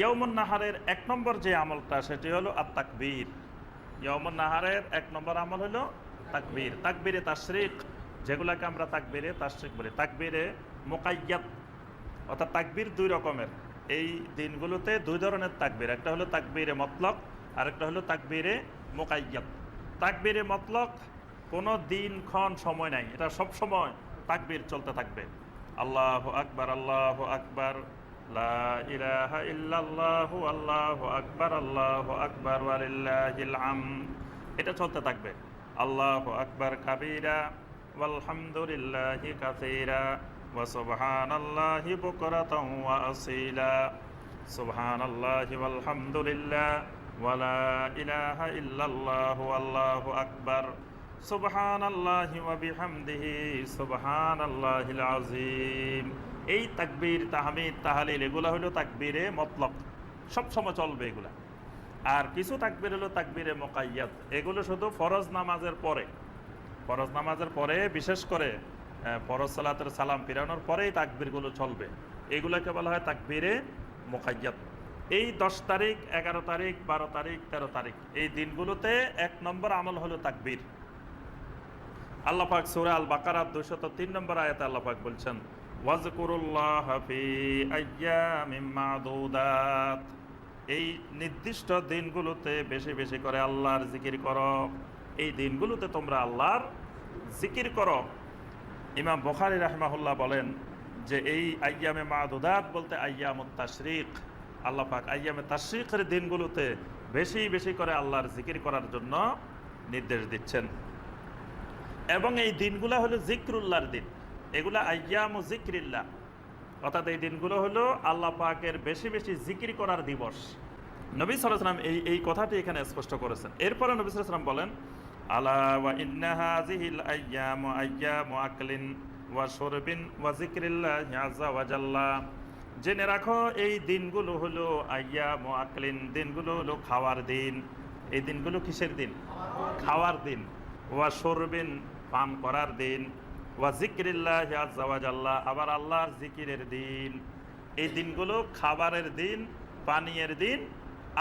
ইয়মন নাহারের এক নম্বর যে আমলটা, সেটি হলো আর তাকবীর ইয়মন নাহারের এক নম্বর আমল হলো তাকবীর। তাকবীরে তাশরিক, যেগুলোকে আমরা তাকবীরে তাশরিক বলি। তাকবীরে মোকাইয়াত অর্থাৎ তাকবীর দুই রকমের। এই দিনগুলোতে দুই ধরনের তাকবীর, একটা হলো তাকবীরে মতলক আর একটা হলো তাকবীরে মোকাইয়াত তাকবীরে মতলক কোনো দিন, ক্ষণ, সময় নাই। এটা সব সময় তাকবীর চলতে থাকবে। আল্লাহ আকবার আল্লাহ আকবার। লা ইলাহা ইল্লাল্লাহু, আল্লাহু আকবার আল্লাহু আকবার, ওয়ালিল্লাহিল হামদ এটা চলতে থাকবে। আল্লাহু আকবার কাবীরা, ওয়ালহামদুলিল্লাহি কাসীরা, ওয়া সুবহানাল্লাহি বুকরাতাও ওয়া আসীলা। সুবহানাল্লাহি ওয়ালহামদুলিল্লাহ ওয়ালা ইলাহা ইল্লাল্লাহু, আল্লাহু আকবার। সুবহানাল্লাহি ওয়া বিহামদিহি, সুবহানাল্লাহিল আযীম। এই তাকবীর, তাহমিদ, তাহালিল এগুলো হলো তাকবীরে মতলক সব সময় চলবে এগুলা। আর কিছু তাকবীর হলো তাকবীরে মোকাইয়াত। এগুলো শুধু ফরজ নামাজের পরে। ফরজ নামাজের পরে বিশেষ করে ফরজ সালাতের সালাম ফিরানোর পরেই তাকবীরগুলো চলবে। এগুলোকে বলা হয় তাকবীরে মোকাইয়াত। এই দশ তারিখ, এগারো তারিখ, বারো তারিখ, তেরো তারিখ, এই দিনগুলোতে এক নম্বর আমল হলো তাকবীর। আল্লাহ পাক সূরা আল বাকারার 203 নম্বর আয়াতে আল্লাহ পাক বলছেন এই নির্দিষ্ট দিনগুলোতে বেশি বেশি করে আল্লাহর জিকির করো। এই দিনগুলোতে তোমরা আল্লাহর জিকির করো। ইমাম বখারি রাহমাহুল্লাহ বলেন যে এই আইয়ামে মাদুদাত বলতে আইয়ামুত তাশরিক। আল্লাহ পাক আইয়ামে তাশরিকের দিনগুলোতে বেশি বেশি করে আল্লাহর জিকির করার জন্য নির্দেশ দিচ্ছেন। এবং এই দিনগুলো হলো জিক্রুল্লাহর দিন। এগুলা আয়াম ও জিক্রিল্লাহ অর্থাৎ এই দিনগুলো হলো আল্লাহ পাকের বেশি বেশি জিকির করার দিবস। নবী সালাম এই এই কথাটি এখানে স্পষ্ট করেছেন। এরপরে নবী সালাম বলেন জেনে রাখো, এই দিনগুলো হলো আইয়াম আকলিন, দিনগুলো হলো খাওয়ার দিন। এই দিনগুলো কিসের দিন? খাওয়ার দিন। ওয়া সরবেন পান করার দিন। ওয়া আবার আল্লাহর জিকিরের দিন। এই দিনগুলো খাবারের দিন, পানীয়ের দিন,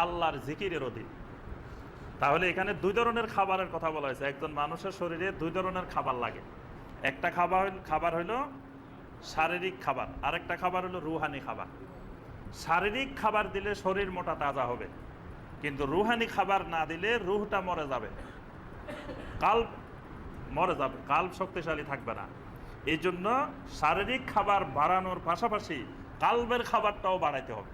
আল্লাহর জিকিরেরও দিন। তাহলে এখানে দুই ধরনের খাবারের কথা বলা হয়েছে। একজন মানুষের শরীরে দুই ধরনের খাবার লাগে। একটা খাবার খাবার হলো শারীরিক খাবার, আরেকটা খাবার হলো রুহানি খাবার। শারীরিক খাবার দিলে শরীর মোটা তাজা হবে, কিন্তু রুহানি খাবার না দিলে রুহটা মরে যাবে। কাল্প মরে যাবে কাল্প শক্তিশালী থাকবে না। এই জন্য শারীরিক খাবার বাড়ানোর পাশাপাশি কাল্পের খাবারটাও বাড়াইতে হবে।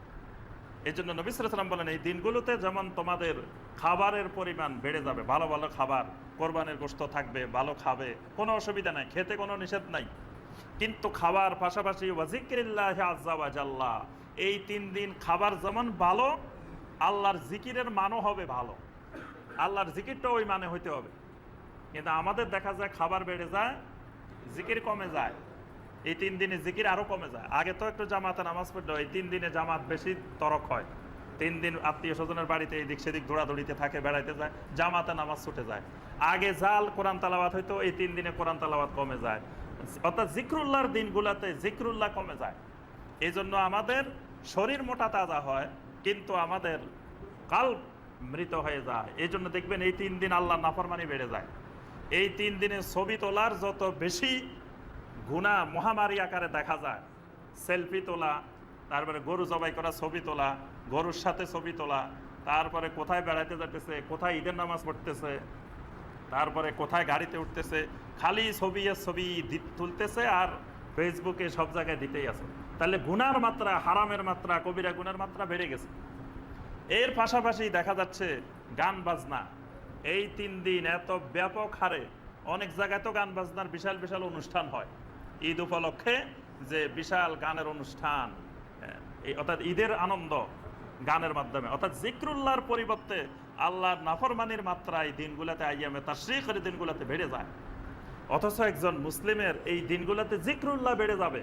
এই জন্য নবী সালাম বলেন, এই দিনগুলোতে যেমন তোমাদের খাবারের পরিমাণ বেড়ে যাবে, ভালো ভালো খাবার, কোরবানের গোস্ত থাকবে, ভালো খাবে, কোনো অসুবিধা নাই, খেতে কোনো নিষেধ নাই। কিন্তু খাবার পাশাপাশি ওয়াজিক্রিল্লাহ আজ্লাহ এই তিন দিন খাবার যেমন ভালো, আল্লাহর জিকিরের মানও হবে ভালো। আল্লাহর জিকিরটা ওই মানে হইতে হবে। কিন্তু আমাদের দেখা যায় খাবার বেড়ে যায়, জিকির কমে যায়। এই তিন দিনে জিকির আরও কমে যায়। আগে তো একটু জামাতে নামাজ পড়ল এই তিন দিনে জামাত বেশি তরক হয়। তিন দিন আত্মীয় স্বজনের বাড়িতে এদিক সেদিক দৌড়াদৌড়িতে থাকে, বেড়াইতে যায়, জামাতে নামাজ ছুটে যায়। আগে জাল কোরআন তালাবাত হইতো, এই তিন দিনে কোরআন তালাবাত কমে যায়। অর্থাৎ জিক্রুল্লাহর দিনগুলোতে জিক্রুল্লাহ কমে যায়। এই জন্য আমাদের শরীর মোটা তাজা হয়, কিন্তু আমাদের কাল মৃত হয়ে যায়। এই জন্য দেখবেন এই তিন দিন আল্লাহ নাফরমানি বেড়ে যায়। এই তিন দিনে ছবি তোলার যত বেশি গুণা মহামারী আকারে দেখা যায়, সেলফি তোলা, তারপরে গরু জবাই করা ছবি তোলা, গরুর সাথে ছবি তোলা, তারপরে কোথায় বেড়াতে যেতেছে কোথায় ঈদের নামাজ পড়তেছে, তারপরে কোথায় গাড়িতে উঠতেছে, খালি ছবি আর ছবি তুলতেছে আর ফেসবুকে সব জায়গায় দিতেই আছে। তাহলে গুনার মাত্রা, হারামের মাত্রা, কবিরা গুনার মাত্রা বেড়ে গেছে। এর পাশাপাশি দেখা যাচ্ছে গান বাজনা। এই তিন দিন এত ব্যাপক হারে অনেক জায়গায় তো গান বাজনার বিশাল বিশাল অনুষ্ঠান হয়। ঈদ উপলক্ষে যে বিশাল গানের অনুষ্ঠান অর্থাৎ ঈদের আনন্দ গানের মাধ্যমে, অর্থাৎ জিক্রুল্লাহর পরিবর্তে আল্লাহর নাফরমানির মাত্রা এই দিনগুলোতে আইয়ামে তার শ্রীখের দিনগুলোতে বেড়ে যায়। অথচ একজন মুসলিমের এই দিনগুলোতে জিক্রুল্লাহ বেড়ে যাবে।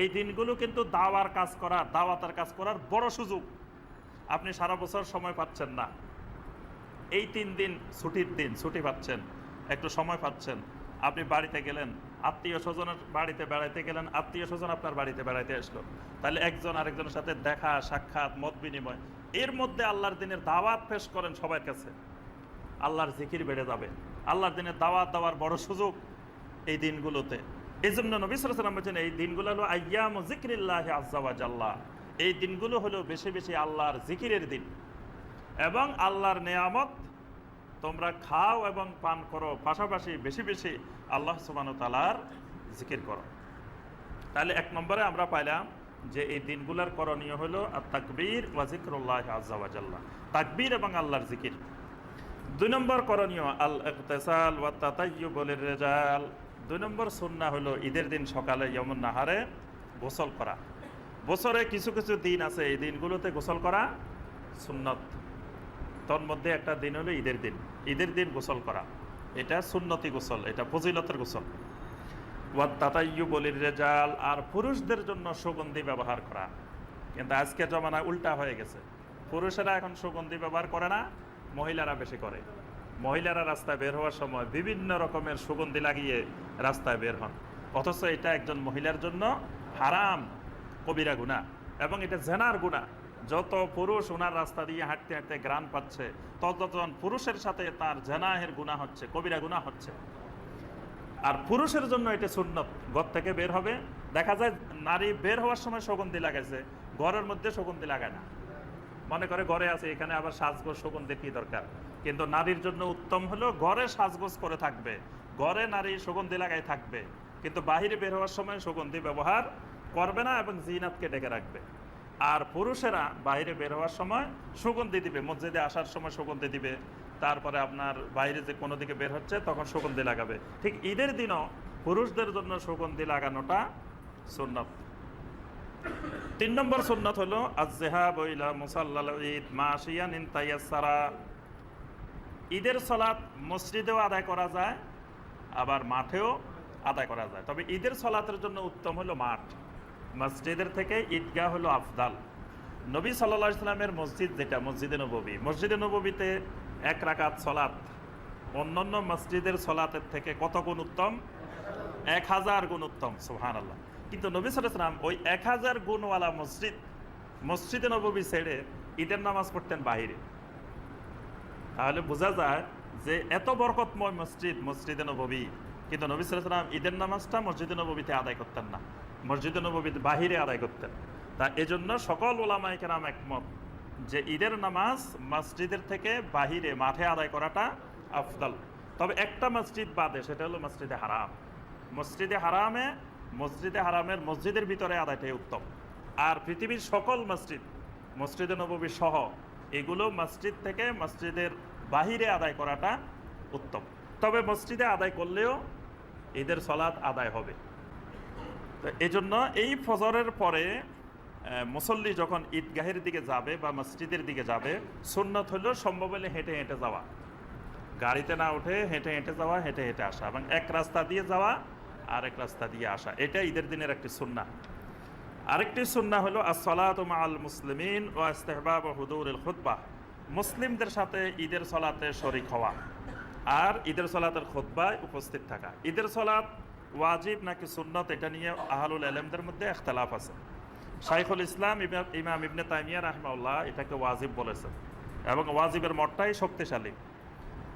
এই দিনগুলো কিন্তু দাওয়ার কাজ করার দাওয়াতের কাজ করার বড় সুযোগ। আপনি সারা বছর সময় পাচ্ছেন না। এই তিন দিন ছুটির দিন, ছুটি পাচ্ছেন, একটু সময় পাচ্ছেন। আপনি বাড়িতে গেলেন, আত্মীয় স্বজনের বাড়িতে বেড়াইতে গেলেন, আত্মীয় স্বজন আপনার বাড়িতে বেড়াইতে আসলো। তাহলে একজন আরেকজনের সাথে দেখা, সাক্ষাৎ, মত বিনিময়, এর মধ্যে আল্লাহর দিনের দাওয়াত পেশ করেন সবার কাছে। আল্লাহর জিকির বেড়ে যাবে। আল্লাহর দিনের দাওয়াত দেওয়ার বড় সুযোগ এই দিনগুলোতে। এই জন্য নবী সালাম বলছেন, এই দিনগুলো হলো আয়াম জিক্রিল্লাহ আজ্লাহ এই দিনগুলো হলো বেশি বেশি আল্লাহর জিকিরের দিন। এবং আল্লাহর নেয়ামত তোমরা খাও এবং পান করো। পাশাপাশি বেশি বেশি আল্লাহ সুবান তালার জিকির করো। তাহলে এক নম্বরে আমরা পাইলাম যে এই দিনগুলার করণীয় হলো আর তাকবীর ওয়াজিকরুল্লাহ আজ্লাহ তাকবীর এবং আল্লাহর জিকির। দুই নম্বর করণীয় আল ইকতেসাল ওয়া তাতাইয়ুবুল রেজাল। দুই নম্বর সুন্না হলো ঈদের দিন সকালে যমুন নাহারে গোসল করা। বছরে কিছু কিছু দিন আছে, এই দিনগুলোতে গোসল করা সুন্নত। তোর মধ্যে একটা দিন হলো ঈদের দিন। ঈদের দিন গোসল করা। এটা সুন্নতি গোসল, এটা ফজিলতের গোসল। ওয়াত তাতাইয়ু বলির রেজাল, আর পুরুষদের জন্য সুগন্ধি ব্যবহার করা। কিন্তু আজকে জমানা উল্টা হয়ে গেছে। পুরুষেরা এখন সুগন্ধি ব্যবহার করে না, মহিলারা বেশি করে। মহিলারা রাস্তায় বের হওয়ার সময় বিভিন্ন রকমের সুগন্ধি লাগিয়ে রাস্তায় বের হন। অথচ এটা একজন মহিলার জন্য হারাম, কবিরা গুণা এবং এটা জেনার গুণা যত পুরুষ ওনার রাস্তা দিয়ে হাঁটতে হাঁটতে গ্রান পাচ্ছে, ততজন পুরুষের সাথে তার জেনাহের গুণা হচ্ছে, কবিরা গুণা হচ্ছে। আর পুরুষের জন্য এটা সুন্নত। ঘর থেকে বের হবে, দেখা যায় নারী বের হওয়ার সময় সুগন্ধি লাগাইছে, ঘরের মধ্যে সুগন্ধি লাগায় না। মনে করে ঘরে আছে, এখানে আবার সাজগোজ সুগন্ধির কি দরকার? কিন্তু নারীর জন্য উত্তম হলো ঘরে সাজগোজ করে থাকবে, ঘরে নারী সুগন্ধি লাগাই থাকবে, কিন্তু বাহিরে বের হওয়ার সময় সুগন্ধি ব্যবহার করবে না এবং জিনাতকে ডেকে রাখবে। আর পুরুষেরা বাইরে বের হওয়ার সময় সুগন্ধি দিবে, মসজিদে আসার সময় সুগন্ধি দিবে। তারপরে আপনার বাইরে যে কোনো দিকে বের হচ্ছে, তখন সুগন্ধি লাগাবে। ঠিক ঈদের দিনও পুরুষদের জন্য সুগন্ধি লাগানোটা সুন্নত। তিন নম্বর সুন্নত হলো মুসাল্লাল ঈদ মাসিয়ান ঈদের সলাৎ মসজিদেও আদায় করা যায়, আবার মাঠেও আদায় করা যায়। তবে ঈদের সলাতের জন্য উত্তম হলো মাঠ। মসজিদের থেকে ঈদগাহ হলো আফদাল। নবী সাল্লা ইসলামের মসজিদ যেটা, মসজিদে নববী। মসজিদে নববীতে এক রাকাত সলাৎ অন্যান্য মসজিদের সলাতের থেকে কত গুণ উত্তম? এক হাজার গুণ উত্তম সুহান আল্লাহ কিন্তু নবী সালাম ওই এক হাজার গুণওয়ালা মসজিদ, মসজিদে নববী ছেড়ে ঈদের নামাজ পড়তেন বাহিরে। তাহলে বোঝা যায় যে এত বরকতময় মসজিদ, মসজিদে নববী। কিন্তু নবী সালাম ঈদের নামাজটা মসজিদে নববীতে আদায় করতেন না। মসজিদে নববীতে বাহিরে আদায় করতেন। তা এজন্য সকল ওলামাইকে নাম একমত যে ঈদের নামাজ মসজিদের থেকে বাহিরে মাঠে আদায় করাটা আফদাল। তবে একটা মসজিদ বাদে সেটা হলো মসজিদে হারাম। মসজিদে হারামে মসজিদে হারামের মসজিদের ভিতরে আদায়টাই উত্তম। আর পৃথিবীর সকল মসজিদ, মসজিদে নববী সহ, এগুলো মসজিদ থেকে মসজিদের বাহিরে আদায় করাটা উত্তম। তবে মসজিদে আদায় করলেও ঈদের সলাৎ আদায় হবে। তো এই জন্য এই ফজরের পরে মুসল্লি যখন ঈদগাহের দিকে যাবে বা মসজিদের দিকে যাবে, সুন্নত হলেও সম্ভব হলে হেঁটে হেঁটে যাওয়া। গাড়িতে না উঠে হেঁটে হেঁটে যাওয়া, হেঁটে হেঁটে আসা এবং এক রাস্তা দিয়ে যাওয়া আর এক রাস্তা দিয়ে আসা। এটা ঈদের দিনের একটি সুন্না আরেকটি সুন্না হলো আসলাত আল মুসলিমিন ও ইস্তেহবাব হুদুর খুতবা। মুসলিমদের সাথে ঈদের সলাতে শরিক হওয়া। আর ঈদের সলাতের খুতবায় উপস্থিত থাকা। ঈদের সলাত ওয়াজিব নাকি সুন্নত এটা নিয়ে আহলুল আলমদের মধ্যে এখতলাফ আছে। শাইখুল ইসলাম ইমা- ইমাম ইবনে তাইমিয়া রাহমাউল্লাহ এটাকে ওয়াজিব বলেছেন এবং ওয়াজিবের মতটাই শক্তিশালী।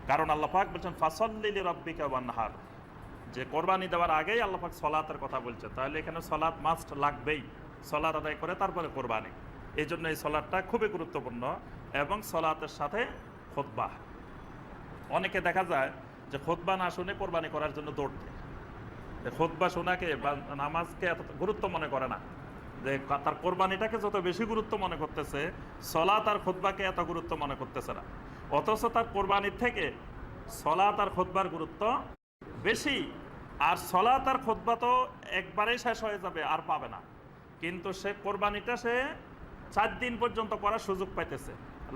কারণ আল্লাহ পাক বলছেন ফাসল্লিলি রব্বিকা ওয়ান্নাহার যে কোরবানি দেওয়ার আগেই আল্লাহ পাক সলাতের কথা বলছে। তাহলে এখানে সলাৎ মাস্ট লাগবেই। সলাৎ আদায় করে তারপরে কোরবানি। এই জন্য এই সলাৎটা খুবই গুরুত্বপূর্ণ এবং সলাতের সাথে খোদবা অনেকে দেখা যায় যে খোদবা না শুনে কোরবানি করার জন্য দৌড় দেয়। খোদবা শোনাকে বা নামাজকে এত গুরুত্ব মনে করে না। যে তার কোরবানিটাকে যত বেশি গুরুত্ব মনে করতেছে, সলাত আর খোদবাকে এত গুরুত্ব মনে করতেছে না। অথচ তার কোরবানির থেকে সলাত আর খোদবার গুরুত্ব বেশি, আর সলাত আর খোদবা তো একবারেই শেষ হয়ে যাবে, আর পাবে না। কিন্তু সে কোরবানিটা সে চার দিন পর্যন্ত করার সুযোগ পাইতেছে।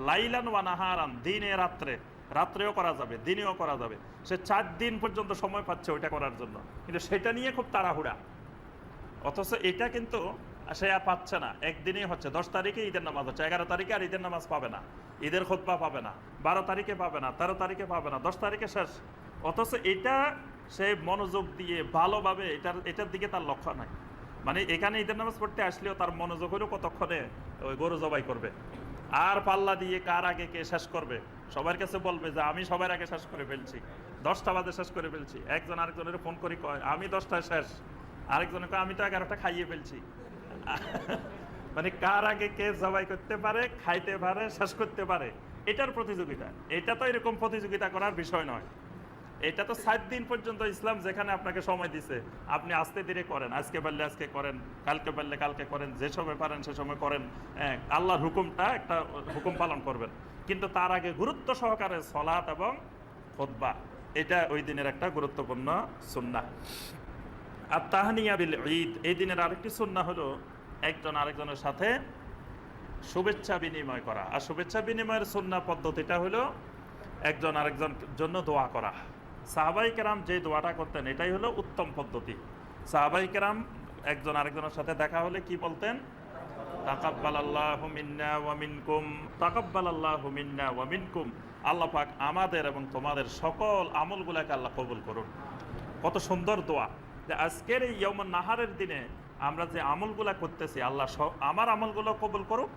লাইলান ওয়ানাহারান দিনে রাত্রে। রাত্রেও করা যাবে, দিনেও করা যাবে। সে চার দিন পর্যন্ত সময় পাচ্ছে ওইটা করার জন্য। কিন্তু সেটা নিয়ে খুব তাড়াহুড়া। অথচ এটা কিন্তু সে আর পাচ্ছে না। একদিনেই হচ্ছে। দশ তারিখে ঈদের নামাজ হচ্ছে। এগারো তারিখে আর ঈদের নামাজ পাবে না। ঈদের খোদবা পাবে না। বারো তারিখে পাবে না। তেরো তারিখে পাবে না। দশ তারিখে শেষ। অথচ এটা সে মনোযোগ দিয়ে ভালোভাবে এটার এটার দিকে তার লক্ষ্য নাই। মানে এখানে ঈদের নামাজ পড়তে আসলেও তার মনোযোগ হলো কতক্ষণে ওই গরু জবাই করবে। আর পাল্লা দিয়ে কার আগে কে শেষ করবে? সবার কাছে বলবে যে আমি সবার আগে শেষ করে ফেলছি। দশটা বাজে শেষ করে ফেলছি। একজন আরেকজনের ফোন করি কয় আমি দশটায় শেষ। আরেকজনে কয় আমি তো এগারোটা খাইয়ে ফেলছি। মানে কার আগে কে জবাই করতে পারে খাইতে পারে শেষ করতে পারে এটার প্রতিযোগিতা। এটা তো এরকম প্রতিযোগিতা করার বিষয় নয়। এটা তো সাত দিন পর্যন্ত ইসলাম যেখানে আপনাকে সময় দিছে আপনি আস্তে ধীরে করেন। আজকে পারলে আজকে করেন কালকে পারলে কালকে করেন যে সময় পারেন সে সময় করেন। হ্যাঁ, আল্লাহর হুকুমটা একটা হুকুম পালন করবেন। কিন্তু তার আগে গুরুত্ব সহকারে সলাৎ এবং খোদবা এটা ওই দিনের একটা গুরুত্বপূর্ণ সুন্না আর তাহানিয়া বিল ঈদ, এই দিনের আরেকটি সুন্না হলো একজন আরেকজনের সাথে শুভেচ্ছা বিনিময় করা। আর শুভেচ্ছা বিনিময়ের সুন্না পদ্ধতিটা হলো একজন আরেকজন জন্য দোয়া করা। সাহাবাই কেরাম যে দোয়াটা করতেন, এটাই হলো উত্তম পদ্ধতি। সাহাবাই কেরাম একজন আরেকজনের সাথে দেখা হলে কি বলতেন? তাকাব্বাল আল্লাহ মিন্না ওয়া মিনকুম তাকাব্বাল আল্লাহ মিন্না ওয়া মিনকুম। আল্লাহ পাক আমাদের এবং তোমাদের সকল আমলগুলোকে আল্লাহ কবুল করুন। কত সুন্দর দোয়া যে আজকের এই ইয়মন নাহারের দিনে আমরা যে আমলগুলা করতেছি, আল্লাহ আমার আমলগুলো কবুল করুক,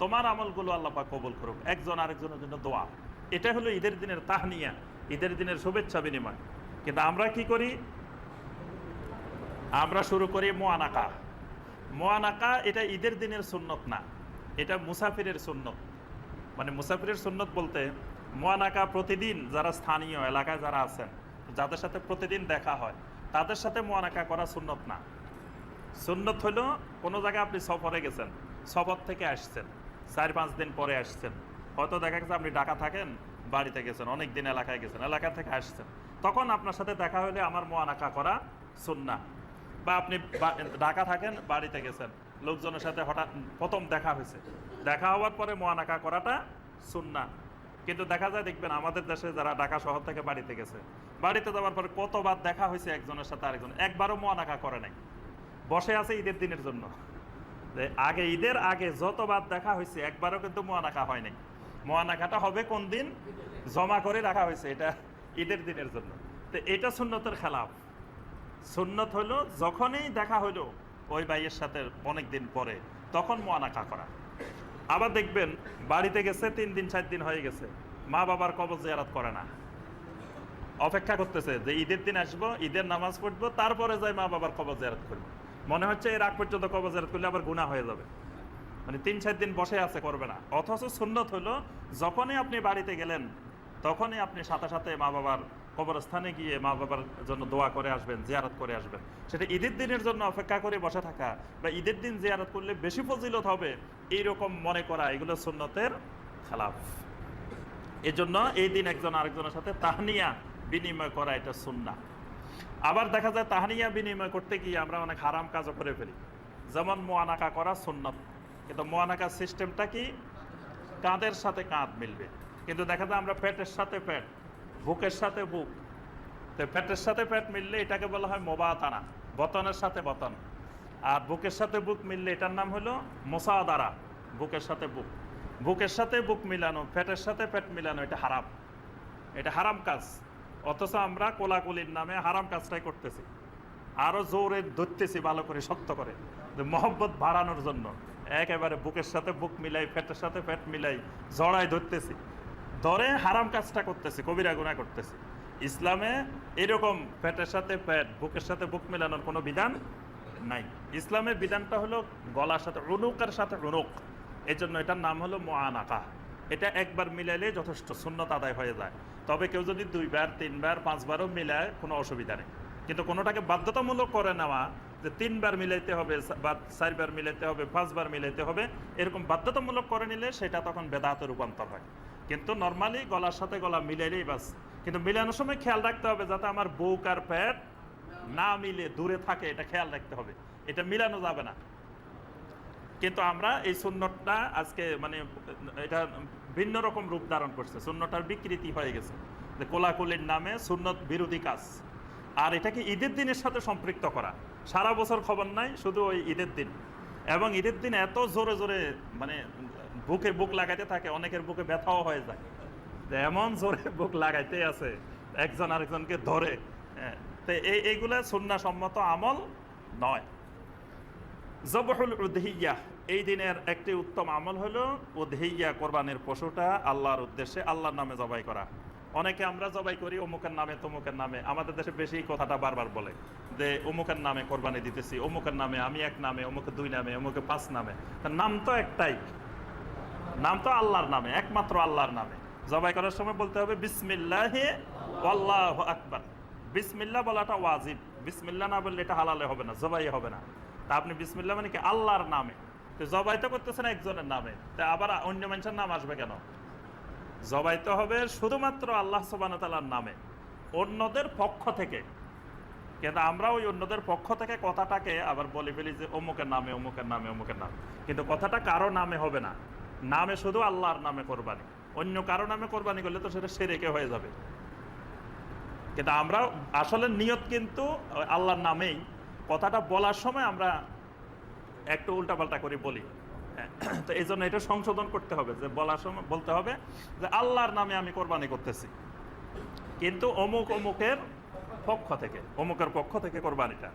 তোমার আমলগুলো আল্লাহ পাক কবুল করুক। একজন আরেকজনের জন্য দোয়া। এটা হলো ঈদের দিনের তাহনিয়া, ঈদের দিনের শুভেচ্ছা বিনিময়। কিন্তু আমরা কি করি? আমরা শুরু করি মোয়ানাকা। মোয়ানাকা এটা ঈদের দিনের সুন্নত না, এটা মুসাফিরের সুন্নত। মানে মুসাফিরের সুন্নত বলতে মোয়ানাকা প্রতিদিন যারা স্থানীয় এলাকায় যারা আছেন, যাদের সাথে প্রতিদিন দেখা হয়, তাদের সাথে মোয়ানাকা করা সুন্নত না। সুন্নত হলো কোনো জায়গায় আপনি সফরে গেছেন, সফর থেকে আসছেন, চার পাঁচ দিন পরে আসছেন। হয়তো দেখা গেছে আপনি ঢাকা থাকেন, বাড়িতে গেছেন, অনেক দিন এলাকায় গেছেন, এলাকা থেকে আসছেন। তখন আপনার সাথে দেখা হলে আমার মোয়ানাকা করা সুন্না। বা আপনি ঢাকা থাকেন, বাড়িতে গেছেন, লোকজনের সাথে হঠাৎ প্রথম দেখা হয়েছে। দেখা হওয়ার পরে মোয়ানাকা করাটা সুন্না কিন্তু দেখা যায়, দেখবেন আমাদের দেশে যারা ঢাকা শহর থেকে বাড়িতে গেছে, বাড়িতে যাওয়ার পরে কতবার দেখা হয়েছে একজনের সাথে আরেকজন, একবারও মোয়ানাকা করে নাই। বসে আছে ঈদের দিনের জন্য। আগে ঈদের আগে যতবার দেখা হয়েছে, একবারও কিন্তু মোয়ানাকা হয় নাই। মোয়ানাকাটা হবে কোন দিন? জমা করে রাখা হয়েছে, এটা ঈদের দিনের জন্য। তো এটা সুন্নতের খেলাফ। সুন্নত হলো যখনই দেখা হলো ওই ভাইয়ের সাথে অনেক দিন পরে, তখন মোয়ানাকা করা আবার দেখবেন বাড়িতে গেছে, তিন দিন, চার দিন হয়ে গেছে, মা বাবার কবর জিয়ারত করে না। অপেক্ষা করতেছে যে ঈদের দিন আসব, ঈদের নামাজ পড়ব, তারপরে যাই মা বাবার কবর জিয়ারত করব। মনে হচ্ছে এর আগ পর্যন্ত কবর জিয়ারত করলে আবার গুণা হয়ে যাবে। মানে তিন, চার দিন বসে আছে, করবে না। অথচ সুন্নত হলো যখনই আপনি বাড়িতে গেলেন, তখনই আপনি সাথে সাথে মা বাবার কবরস্থানে গিয়ে মা বাবার জন্য দোয়া করে আসবেন, জিয়ারত করে আসবেন। সেটা ঈদের দিনের জন্য অপেক্ষা করে বসে থাকা বা ঈদের দিন জিয়ারত করলে বেশি ফজিলত হবে এইরকম মনে করা, এগুলো সুন্নতের খেলাফ। এজন্য এই দিন একজন আরেকজনের সাথে তাহনিয়া বিনিময় করা এটা সুন্না আবার দেখা যায় তাহানিয়া বিনিময় করতে গিয়ে আমরা অনেক হারাম কাজও করে ফেলি। যেমন মোয়ানাকা করা সুন্নত। কিন্তু মোয়ানাকার সিস্টেমটা কি? কাঁধের সাথে কাঁধ মিলবে। কিন্তু দেখা যায় আমরা পেটের সাথে পেট বুকের সাথে বুক, তো পেটের সাথে পেট মিললে এটাকে বলা হয় মোবাতানা, বতনের সাথে বতন। আর বুকের সাথে বুক মিললে এটার নাম হলো মোসাদারা, বুকের সাথে বুক। বুকের সাথে বুক মিলানো, পেটের সাথে পেট মিলানো, এটা হারাম। এটা হারাম কাজ। অথচ আমরা কোলাকুলির নামে হারাম কাজটাই করতেছি। আরও জোরে ধরতেছি, ভালো করে, শক্ত করে। মহব্বত বাড়ানোর জন্য। একেবারে বুকের সাথে বুক মিলাই, পেটের সাথে পেট মিলাই জড়াই ধরতেছি। ধরে হারাম কাজটা করতেছে, কবিরা গুণা করতেছে। ইসলামে এরকম পেটের সাথে পেট বুকের সাথে বুক মেলানোর কোনো বিধান নাই। ইসলামের বিধানটা হলো গলার সাথে রুনুকের সাথে রুনুক। এই জন্য এটার নাম হলো মোয়ানাকা এটা একবার মিলাইলে যথেষ্ট শূন্যতা আদায় হয়ে যায়। তবে কেউ যদি দুইবার, তিনবার, পাঁচবারও মিলায়, কোনো অসুবিধা নেই। কিন্তু কোনোটাকে বাধ্যতামূলক করে নেওয়া, যে তিনবার মিলাইতে হবে বা চারবার মিলাইতে হবে, পাঁচবার মিলাইতে হবে, এরকম বাধ্যতামূলক করে নিলে সেটা তখন বেদাতে রূপান্তর হয়। কিন্তু নর্মালি গলার সাথে গলা মিলাইলেই বাস। কিন্তু মিলানোর সময় খেয়াল রাখতে হবে যাতে আমার বুক আর প্যাট না মিলে দূরে থাকে, এটা খেয়াল রাখতে হবে। এটা মিলানো যাবে না। কিন্তু আমরা এই সুন্নতটা আজকে মানে এটা ভিন্ন রকম রূপ ধারণ করছে। সুন্নটার বিকৃতি হয়ে গেছে। যে কোলাকুলির নামে সুন্নত বিরোধী কাজ। আর এটাকে ঈদের দিনের সাথে সম্পৃক্ত করা। সারা বছর খবর নাই, শুধু ওই ঈদের দিন। এবং ঈদের দিন এত জোরে জোরে মানে বুকে বুক লাগাইতে থাকে অনেকের বুকে ব্যথাও হয়ে যায়। যে এমন জোরে বুক লাগাইতে আছে একজন আরেকজনকে ধরে। হ্যাঁ, তো এই এইগুলা সুন্না সম্মত আমল নয়। জবহুল উদহিয়া এই দিনের একটি উত্তম আমল হলো উদহিয়া কোরবানির পশুটা আল্লাহর উদ্দেশ্যে আল্লাহর নামে জবাই করা। অনেকে আমরা জবাই করি অমুকের নামে তমুকের নামে। আমাদের দেশে বেশি কথাটা বারবার বলে যে অমুকের নামে কোরবানি দিতেছি অমুকের নামে আমি এক নামে অমুকে দুই নামে অমুকে পাঁচ নামে। নাম তো একটাই। নাম তো আল্লাহর নামে, একমাত্র আল্লাহর নামে। জবাই করার সময় বলতে হবে, বিসমিল্লাহ আল্লাহ আকবার। বিসমিল্লাহ বলাটা ওয়াজিব। বিসমিল্লাহ না বললে এটা হালালে হবে না, জবাই হবে না। তা আপনি বিসমিল্লা মানে কি? আল্লাহর নামে। তো জবাই তো করতেছেন একজনের নামে। তা আবার অন্য মানুষের নাম আসবে কেন? জবাই তো হবে শুধুমাত্র আল্লাহ সুবান তালার নামে, অন্যদের পক্ষ থেকে। কিন্তু আমরা ওই অন্যদের পক্ষ থেকে কথাটাকে আবার বলে ফেলি যে, অমুকের নামে অমুকের নামে অমুকের নামে। কিন্তু কথাটা কারও নামে হবে না। নামে শুধু আল্লাহর নামে কোরবানি। অন্য কারও নামে কোরবানি করলে তো সেটা সেরেকে হয়ে যাবে। কিন্তু আমরা আসলে নিয়ত কিন্তু আল্লাহর নামেই। কথাটা বলার সময় আমরা একটু উল্টাপাল্টা করে বলি। হ্যাঁ, তো এই জন্য এটা সংশোধন করতে হবে যে বলার সময় বলতে হবে যে আল্লাহর নামে আমি কোরবানি করতেছি। কিন্তু অমুক অমুকের পক্ষ থেকে অমুকের পক্ষ থেকে কোরবানিটা।